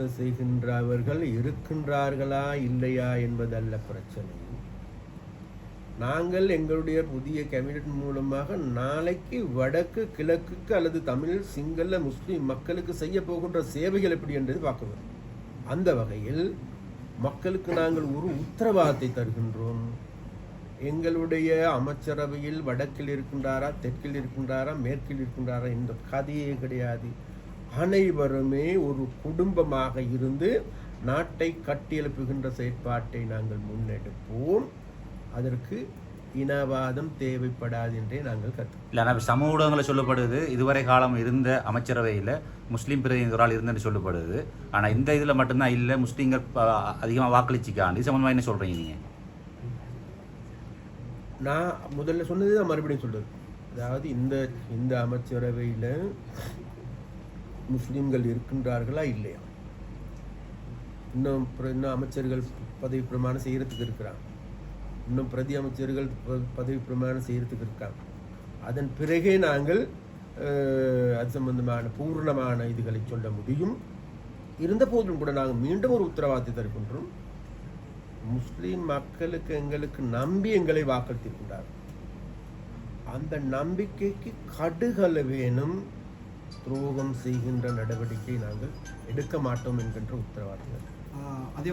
உத்தரவாதம் செய்கின்றவர்கள் இருக்கின்றார்களா இல்லையா என்பதல்ல பிரச்சனை. நாங்கள் எங்களுடைய புதிய கேபினட் மூலமாக நாளைக்கு வடக்கு கிழக்குக்கு அல்லது தமிழ் சிங்கள முஸ்லீம் மக்களுக்கு செய்ய போகின்ற சேவைகள் எப்படி என்றது பார்க்க அந்த வகையில் மக்களுக்கு நாங்கள் ஒரு உத்தரவாதத்தை தருகின்றோம். எங்களுடைய அமைச்சரவையில் வடக்கில் இருக்கின்றாரா தெற்கில் இருக்கின்றாரா மேற்கில் இருக்கின்றாரா என்ற கதையே கிடையாது. அனைவருமே ஒரு குடும்பமாக இருந்து நாட்டை கட்டியெழுப்புகின்ற செயற்பாட்டை நாங்கள் முன்னெடுப்போம். அதற்கு இனவாதம் தேவைப்படாது என்றே நாங்கள் கற்று இல்லை சமூக ஊடகங்களில் சொல்லப்படுது இதுவரை காலம் இருந்த அமைச்சரவையில் முஸ்லீம் பிரதிநிதிகளால் இருந்துன்னு சொல்லப்படுது. ஆனால் இந்த இதில் மட்டும்தான் இல்லை முஸ்லீம்கள் அதிகமாக வாக்களிச்சிக்காண்டி சம்பந்தமாக என்ன சொல்கிறீங்க நீங்கள் நான் முதல்ல சொன்னது தான் மறுபடியும் சொல்றது. அதாவது இந்த இந்த அமைச்சரவையில் முஸ்லீம்கள் இருக்கின்றார்களா இல்லையா? இன்னும் இன்னும் அமைச்சர்கள் பதவி பிரமாணம் செய்யறதுக்கு இருக்கிறாங்க. இன்னும் பிரதி அமைச்சர்கள் ப- பதவி பிரமாணம் செய்யறதுக்கு இருக்காங்க. அதன் பிறகே நாங்கள் அது சம்பந்தமான பூர்ணமான இதுகளை சொல்ல முடியும். இருந்த போதிலும் கூட நாங்கள் மீண்டும் ஒரு உத்தரவாதத்தை தருகின்றோம். முஸ்லீம் மக்களுக்கு எங்களுக்கு நம்பி எங்களை வாக்களித்திருக்கின்றார் அந்த நம்பிக்கைக்கு கடுகளவேனும் துரோகம் செய்கின்ற நடவடிக்கை நாங்கள் எடுக்க மாட்டோம் என்கின்ற உத்தரவாதம் அதே